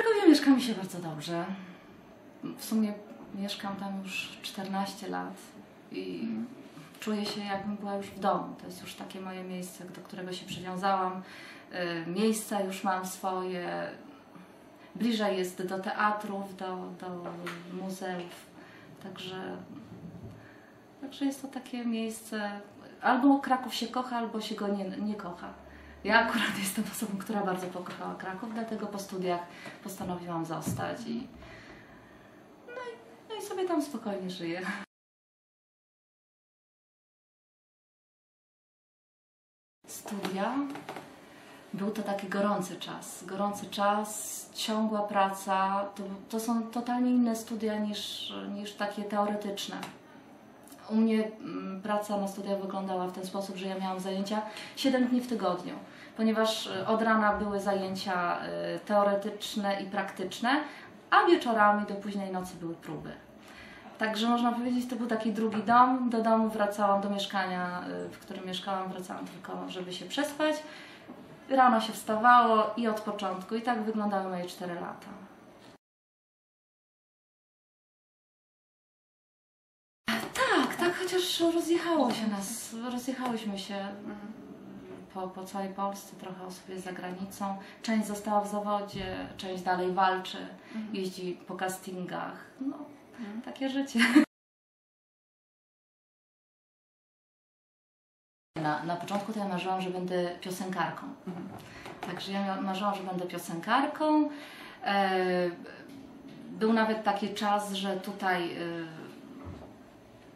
Krakowie mieszka mi się bardzo dobrze. W sumie mieszkam tam już 14 lat i czuję się jakbym była już w domu. To jest już takie moje miejsce, do którego się przywiązałam. Y, Miejsca już mam swoje. Bliżej jest do teatrów, do, do muzeów. Także, także jest to takie miejsce. Albo Kraków się kocha, albo się go nie, nie kocha. Ja akurat jestem osobą, która bardzo pokochała Kraków, dlatego po studiach postanowiłam zostać i no i, no i sobie tam spokojnie żyję. Studia. Był to taki gorący czas. Gorący czas, ciągła praca. To, to są totalnie inne studia niż, niż takie teoretyczne. U mnie mm, praca na studiach wyglądała w ten sposób, że ja miałam zajęcia 7 dni w tygodniu, ponieważ y, od rana były zajęcia y, teoretyczne i praktyczne, a wieczorami do późnej nocy były próby. Także można powiedzieć, to był taki drugi dom. Do domu wracałam, do mieszkania, y, w którym mieszkałam, wracałam tylko, żeby się przespać. Rano się wstawało i od początku. I tak wyglądały moje 4 lata. Chociaż rozjechało się nas, rozjechałyśmy się mm, po, po całej Polsce, trochę osób jest za granicą. Część została w zawodzie, część dalej walczy, jeździ po castingach. No, takie życie. Na, na początku to ja marzyłam, że będę piosenkarką. Także ja marzyłam, że będę piosenkarką. E, był nawet taki czas, że tutaj e,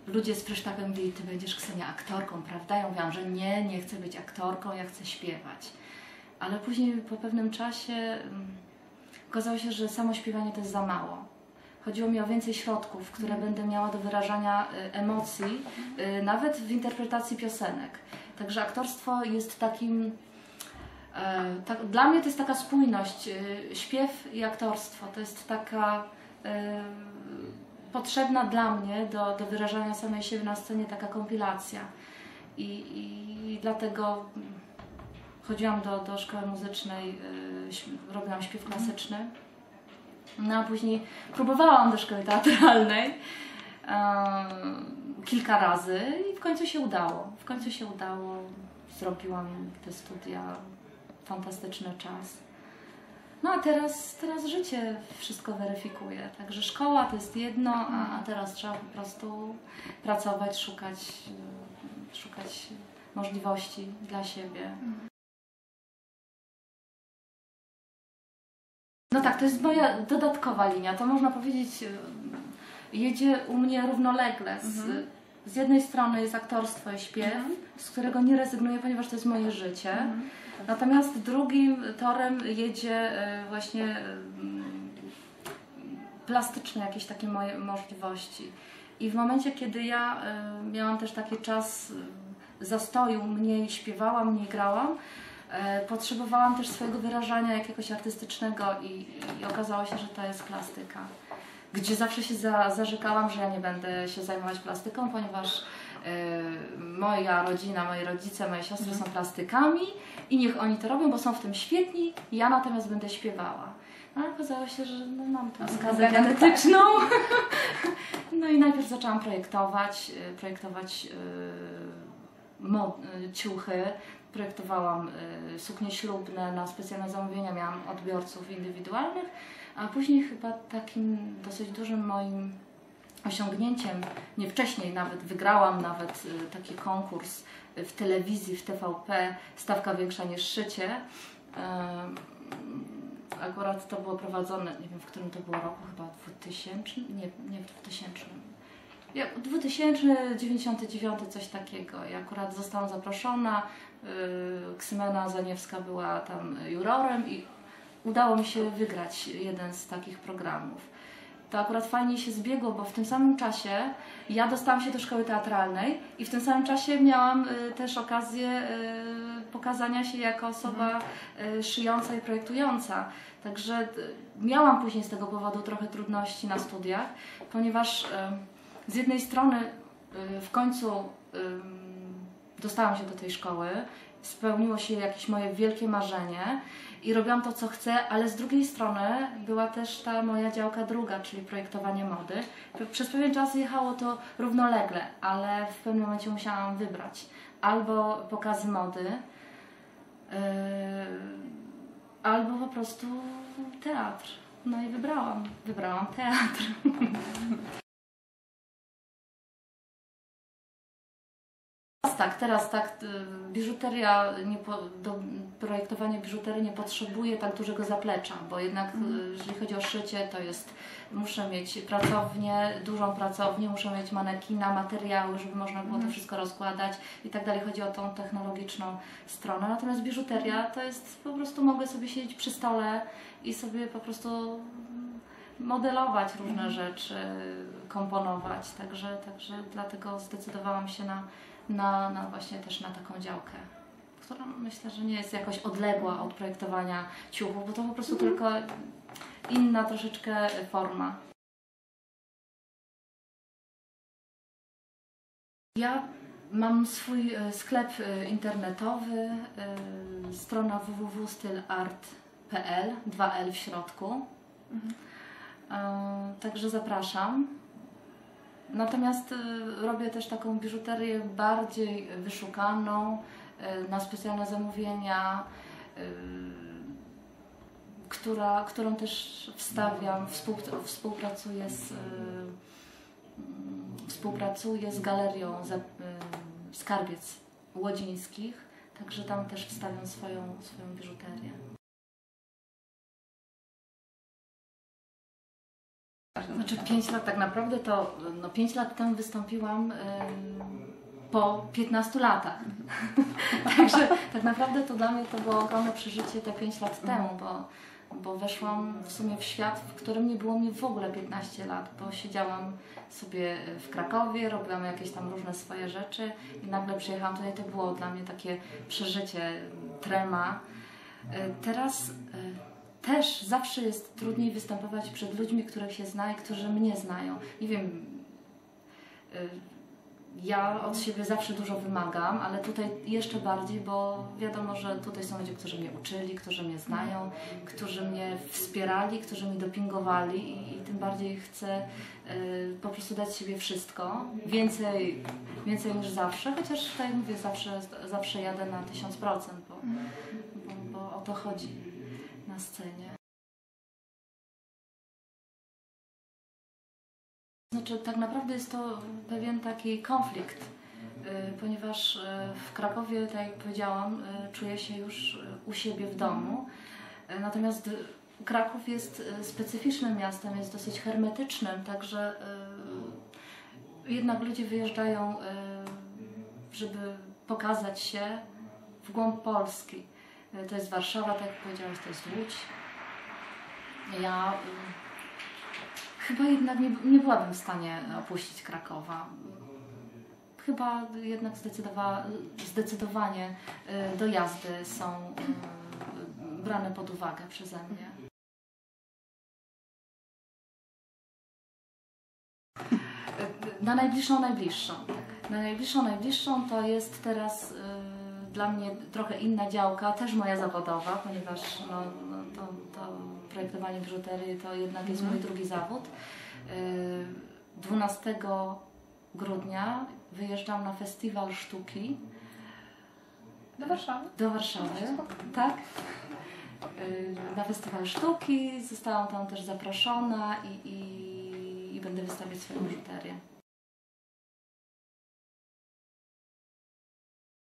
ludzie z Fresztakiem mówili, ty będziesz Ksenia aktorką, prawda? Ja mówiłam, że nie, nie chcę być aktorką, ja chcę śpiewać. Ale później po pewnym czasie mm, okazało się, że samo śpiewanie to jest za mało. Chodziło mi o więcej środków, które będę miała do wyrażania y, emocji, y, nawet w interpretacji piosenek. Także aktorstwo jest takim. Tak, dla mnie to jest taka spójność. y, Śpiew i aktorstwo to jest taka potrzebna dla mnie do, do wyrażania samej siebie na scenie taka kompilacja. I, i dlatego mm, chodziłam do, do szkoły muzycznej, y, robiłam śpiew klasyczny. No a później próbowałam do szkoły teatralnej em, kilka razy i w końcu się udało. W końcu się udało. Zrobiłam te studia. Fantastyczny czas. No a teraz, teraz życie wszystko weryfikuje. Także szkoła to jest jedno, a, teraz trzeba po prostu pracować, szukać, y, szukać możliwości dla siebie. No tak, to jest moja dodatkowa linia. To można powiedzieć, y, jedzie u mnie równolegle. Z, z jednej strony jest aktorstwo i śpiew, z którego nie rezygnuję, ponieważ to jest moje życie. Natomiast drugim torem jedzie y, właśnie y, plastyczne jakieś takie moje możliwości. I w momencie, kiedy ja y, miałam też taki czas zastoju, mniej śpiewałam, mniej grałam, e, potrzebowałam też swojego wyrażania jakiegoś artystycznego i, i okazało się, że to jest plastyka. Gdzie zawsze się za, zarzekałam, że ja nie będę się zajmować plastyką, ponieważ e, moja rodzina, moi rodzice, moje siostry są plastykami i niech oni to robią, bo są w tym świetni, ja natomiast będę śpiewała. No, ale okazało się, że no, mam tę skazę genetyczną. No i najpierw zaczęłam projektować, y, projektować y, mo- y, ciuchy, projektowałam y, suknie ślubne na specjalne zamówienia, miałam odbiorców indywidualnych, a później chyba takim dosyć dużym moim osiągnięciem, nie wcześniej nawet wygrałam nawet y, taki konkurs w telewizji, w TVP, stawka większa niż szycie. Ym, Akurat to było prowadzone, nie wiem w którym to było roku, chyba w 2000, nie, nie w 2000. Ja, 2099, coś takiego. Ja akurat zostałam zaproszona, Ksymena Zaniewska była tam jurorem i udało mi się wygrać jeden z takich programów. To akurat fajnie się zbiegło, bo w tym samym czasie ja dostałam się do szkoły teatralnej i w tym samym czasie miałam y, też okazję y, pokazania się jako osoba y, szyjąca i projektująca. Także miałam później z tego powodu trochę trudności na studiach, ponieważ z jednej strony w końcu dostałam się do tej szkoły spełniło się jakieś moje wielkie marzenie i robiłam to, co chcę, ale z drugiej strony była też ta moja działka druga, czyli projektowanie mody. Przez pewien czas jechało to równolegle, ale w pewnym momencie musiałam wybrać albo pokazy mody, yy, albo po prostu teatr. No i wybrałam, wybrałam teatr. Teraz tak, teraz tak, y, biżuteria, nie po, do projektowania biżuterii nie potrzebuje tak dużego zaplecza, bo jednak y, jeżeli chodzi o szycie, to jest, muszę mieć pracownię, dużą pracownię, muszę mieć manekina, materiały, żeby można było to wszystko rozkładać i tak dalej. Chodzi o tą technologiczną stronę. Natomiast biżuteria to jest po prostu mogę sobie siedzieć przy stole i sobie po prostu modelować różne rzeczy, komponować. Także, także dlatego zdecydowałam się na, na, na właśnie też na taką działkę, która myślę, że nie jest jakoś odległa od projektowania ciuchów, bo to po prostu tylko inna troszeczkę forma. Ja mam swój e, sklep e, internetowy, e, strona www.stylart.pl, 2L w środku. E, Także zapraszam. Natomiast e, robię też taką biżuterię bardziej wyszukaną, e, na specjalne zamówienia, e, która, którą też wstawiam, współ- współpracuję z, współpracuję z galerią Skarbiec Łodzińskich, także tam też wstawiam swoją, swoją biżuterię. Znaczy 5 lat tak naprawdę to, no 5 lat temu wystąpiłam po 15 latach. Także tak naprawdę to dla mnie to było ogromne przeżycie te 5 lat temu, bo, bo weszłam w sumie w świat, w którym nie było mnie w ogóle 15 lat, bo siedziałam sobie w Krakowie, robiłam jakieś tam różne swoje rzeczy i nagle przyjechałam tutaj, to było dla mnie takie przeżycie, trema. Y, Teraz y, też zawsze jest trudniej występować przed ludźmi, których się zna i którzy mnie znają. Nie wiem, y, ja od siebie zawsze dużo wymagam, ale tutaj jeszcze bardziej, bo wiadomo, że tutaj są ludzie, którzy mnie uczyli, którzy mnie znają, którzy mnie wspierali, którzy mi dopingowali i, i tym bardziej chcę y, po prostu dać siebie wszystko. Więcej, więcej niż zawsze, chociaż jak mówię, zawsze, zawsze jadę na 1000%, bo, bo, bo o to chodzi na scenie. Znaczy, tak naprawdę jest to pewien taki konflikt, y, ponieważ y, w Krakowie, tak jak powiedziałam, y, czuję się już u siebie w domu. Natomiast Kraków jest specyficznym miastem, jest dosyć hermetycznym, także jednak ludzie wyjeżdżają, żeby pokazać się w głąb Polski. Y, To jest Warszawa, tak jak powiedziałaś, to jest Łódź. Ja y, Chyba jednak nie, nie byłabym w stanie opuścić Krakowa. Chyba jednak zdecydowa, zdecydowanie y, dojazdy są y, brane pod uwagę przeze mnie. Y, Na najbliższą, najbliższą. Na najbliższą, najbliższą to jest teraz dla mnie trochę inna działka, też moja zawodowa, ponieważ no, no, to, to projektowanie biżuterii to jednak jest mój drugi zawód. Y, 12 grudnia wyjeżdżam na festiwal sztuki Do Warszawy? do Warszawy. Tak. Y, Na festiwal sztuki zostałam tam też zaproszona i, i, i będę wystawiać swoją biżuterię.